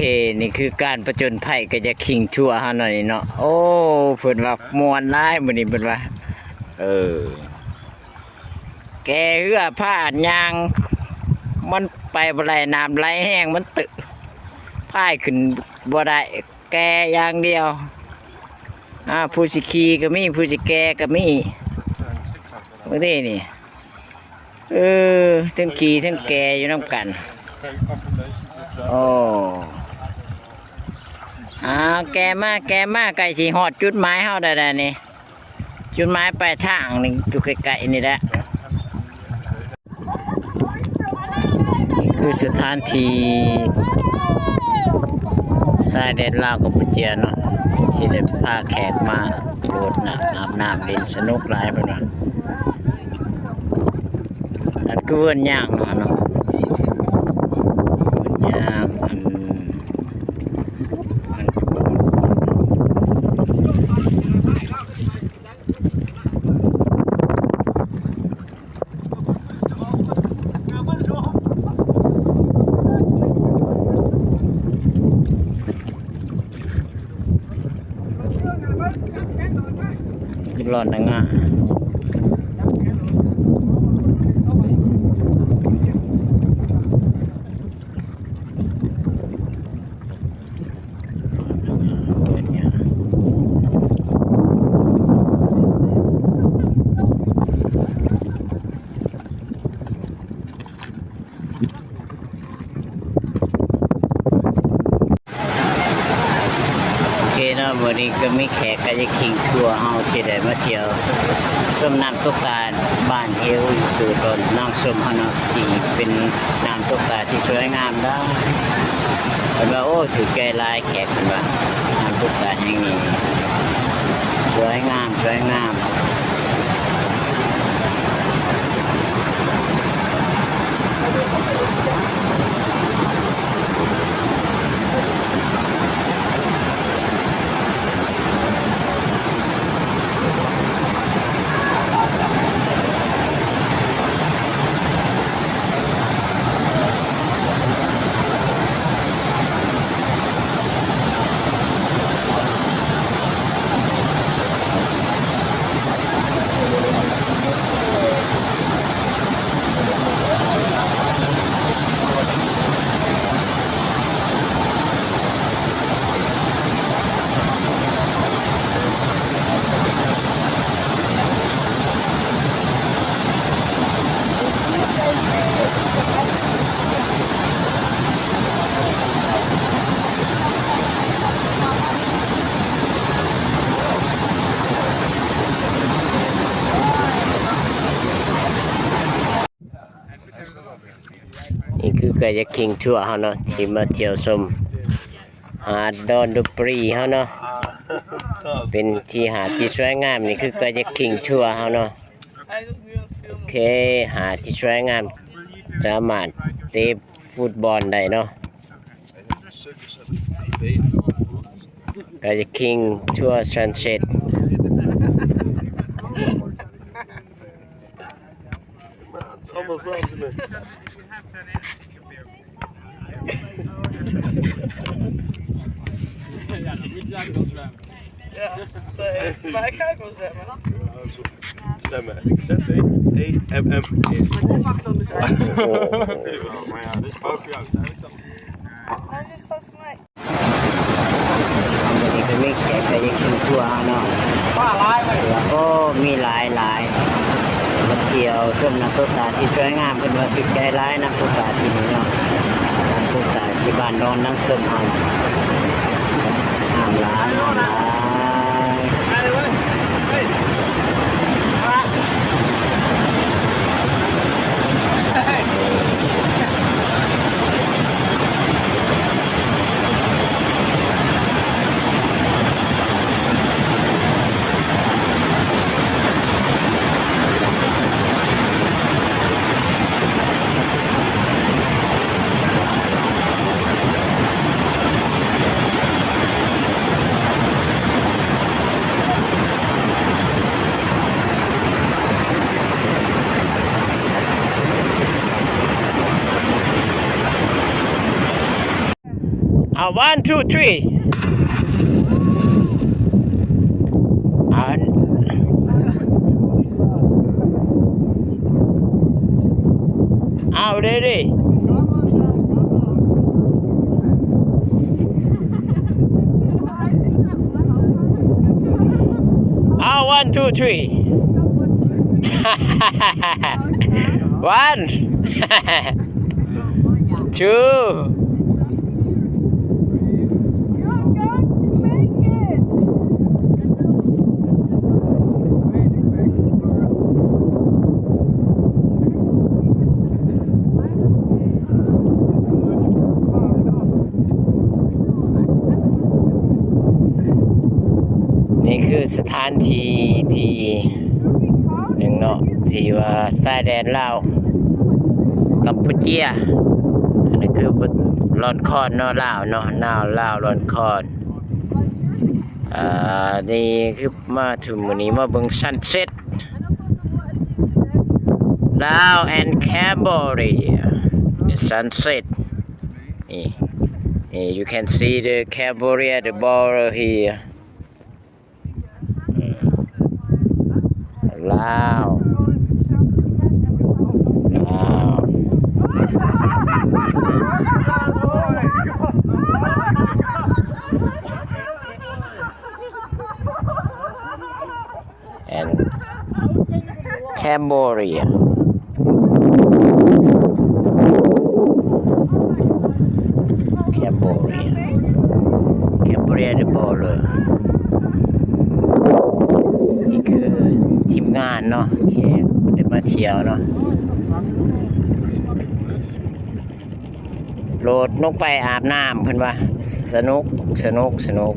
เคนี่คือการประจนภัยก็จะคิงชั่วเฮาหน่อยเนาะโอ้เพิ่นว่ามวนหลายมื้อนี้เพิ่นว่า เออ แกเหือผ้ายาง มันไปบ่ได้น้ำไหลแห้งมันตึพายขึ้นบ่ได้แกอย่างเดียวอ่าผู้สิขี่ก็มีผู้สิแกก็มีบางทีนี่เออทั้งขี่ทั้งแกอยู่น้ำกันโอ้อาแกมาแกมาไก่สีหอดจุดหมายเฮาได้แล้นี่ จุดหมายปลายทางนี่อยู่ไกลๆนี่แหละนี่คือสถานที่สายแดนลาวกับปุเจียเนาะที่ได้พาแขกมาโดดน้ำอาบน้ำเล่นสนุกหลายไปเนาะอันก็เวินย่างเนาะเนาะเวินย่างอันอัน ยิบร้อนนะงะเวินย่างโอเคเนาะ วันนี้ก็ไม่แขกก็จะคิงทัวร์เฮาที่ได้มาเที่ยวชมน้ำตกตาบ้านเฮวอยู่ตัวตนน้องชมฮานอจีเป็นน้ำตกตาที่สวยงามได้เพิ่นว่าโอ้ถือแก่ลายแขกเป็นว่าน้ำตกตาแห่งนี้สวยงามสวยงาม ก็จะคิงชั่วเฮาเนาะที่มาเที่ยวชมหาดดอนดุปรีเฮาเนาะเป็นที่หาดที่สวยงามนี่คือก็จะคิงชั่วเฮาเนาะโอเคหาดที่สวยงามสามารถเตะฟุตบอลได้เนาะก็จะคิงชั่วซันเซ็ต Ja, dan moet je daar wel zwemmen. Ja, dat is. Maar ik ga ook wel zwemmen. Stemmen. Ik zet 1, 1, M, M. Maar dit mag dan dus uit. Maar ja, dit is ook voor jou. Hij is vast voor mij. นี่ก็มีแขกก็จะคิงชั่วเฮาเนาะ Maar laai maar. แล้วก็มีหลายหลายมาเที่ยวชมน้ำพุตาที่สวยงามเป็นว่าติดใจร้ายน้ำพุตาที่นี่เนาะ น้ำพุตาที่บ้านนอนนั่งเสื่อมเอาห้ามหลานห้ามหลาน one two three เอาเอาเด้ดิเอา one two three one two Oh, นี่คือ สถานที่ที่หนึ่งเนาะที่ว่าชายแดนลาวกัมพูเชียอันนี้คือลอนคอนเนาะลาวเนาะนาวลาวลอนคอนอ่านี่คือมาถึงวันนี้มาเบิ่งซันเซ็ตลาวแอนด์แคมบรีซันเซ็ตนี่นี่ you can see the Cambodia the border here ลาวลาว and Cambodia Cambodia Cambodia the border นี่คือทีมงาน เนาะโอเคเด้มาเที่ยวเนาะโหลดนกไปอาบน้ำเพิ่นว่า สนุกสนุกสนุก